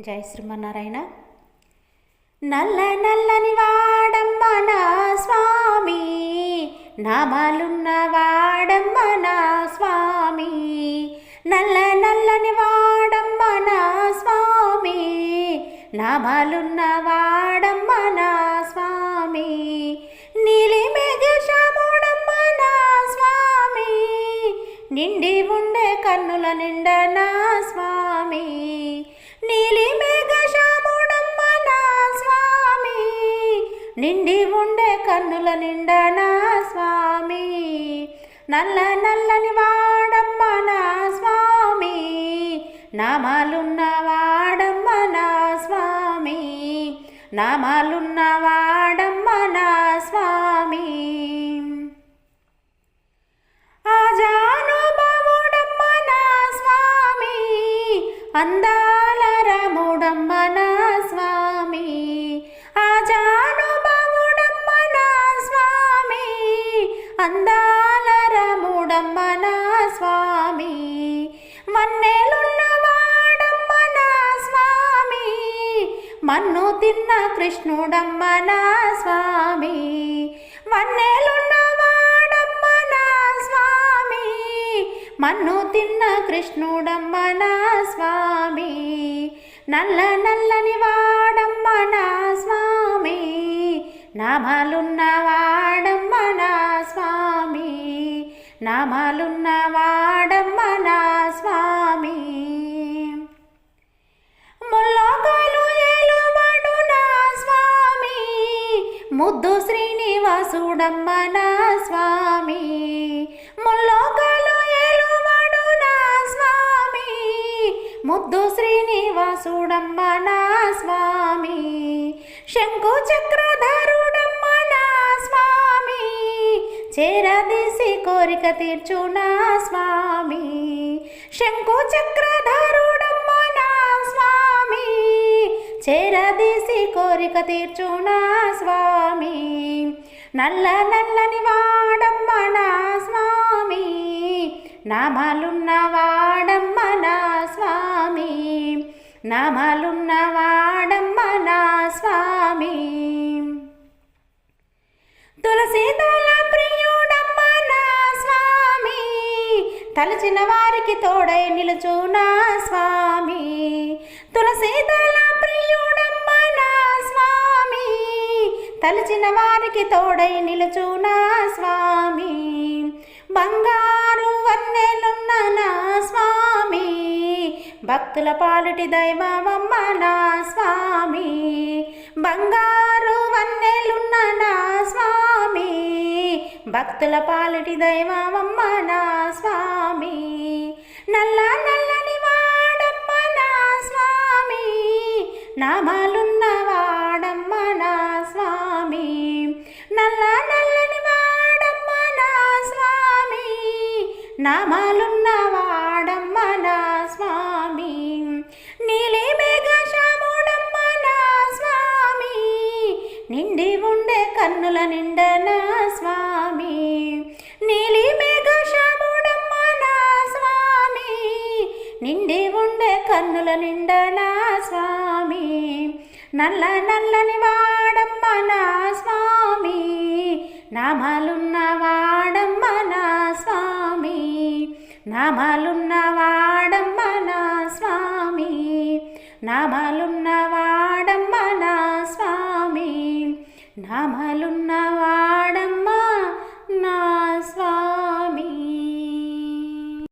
జై శ్రీమన్నారాయణ. నల్ల నల్లని వాడమ్మ నా స్వామి నామాలున్న వాడమ్మ నా స్వామి నల్ల నల్లని వాడమ్మ నా స్వామి నామాలున్న వాడమ్మ నా స్వామి నీలి మేఘశాముడమ్మ నా స్వామి నిండి ఉండే కన్నుల నిండా నా స్వామి నీలి మేఘశాముడమ్మ నా స్వామి. నిండి ఉండే కన్నుల నిండా నా స్వామి. నల్ల నల్లని వాడమ్మ నా స్వామి. నామాలున్న వాడమ్మ నా స్వామి. నామాలున్న వాడమ్మ నా స్వామి. స్వామి. మన్నేలున్నవాడమ్మ నా స్వామి. మన్ను తిన్న కృష్ణుడమ్మ నా స్వామి. మన్నేలున్నవాడమ్మ నా స్వామి. మన్ను తిన్న కృష్ణుడమ్మ నా స్వామి. నల్ల నల్లని వాడమ్మ నా స్వామి. నామాలున్నవాడమ్మ నామాలున్న వాడమ్మ నా స్వామి? ముల్లోకాలు ఏలువాడు నా స్వామి. ముద్దు శ్రీనివాసుడమ్మ నా స్వామి. ముల్లోకాలు ఏలువాడు నా స్వామి. ముద్దు శ్రీనివాసుడమ్మ నా స్వామి. శంకు చక్రధారుడు చేరదీసి కోరిక తీర్చునా స్వామి? శంకు చక్రధారుడమ్మ నా స్వామి. చేరదీసి కోరిక తీర్చునా స్వామి? నల్ల నల్లని వాడమ్మ నా స్వామి. నామాలున్న వాడమ్మ నా స్వామి. నామాలున్న వాడమ్మ తలచిన వారికి తోడై నిలుచునా స్వామి. తులసీదళ ప్రియుడమ్మ నా స్వామి. తలచిన వారికి తోడై నిలుచునా స్వామి. బంగారు వన్నెలున్న నా స్వామి. భక్తుల పాలిటి దైవమమ్మ నా స్వామి. బంగారు భక్తుల పాలిటి దైవమమ్మ నా స్వామి. నల్ల నల్లని వాడమ్మ నా స్వామి. నామాలున్న వాడమ్మ నా స్వామి. నల్ల నల్లని వాడమ్మ నా స్వామి. నామాలున్న వాడమ్మ నా స్వామి. నీలి మేఘశాముడమ్మ నా స్వామి. నిండి ఉండే కన్నుల నిండ నా స్వామి. కన్నుల నిండా నా స్వామి. నల్ల నల్లని వాడమ్మ నా స్వామి. నామాలున్న వాడమ్మ నా స్వామి. నామాలున్న వాడమ్మ నా స్వామి. నామాలున్న వాడమ్మ నా స్వామి. నామాలున్న వాడమ్మ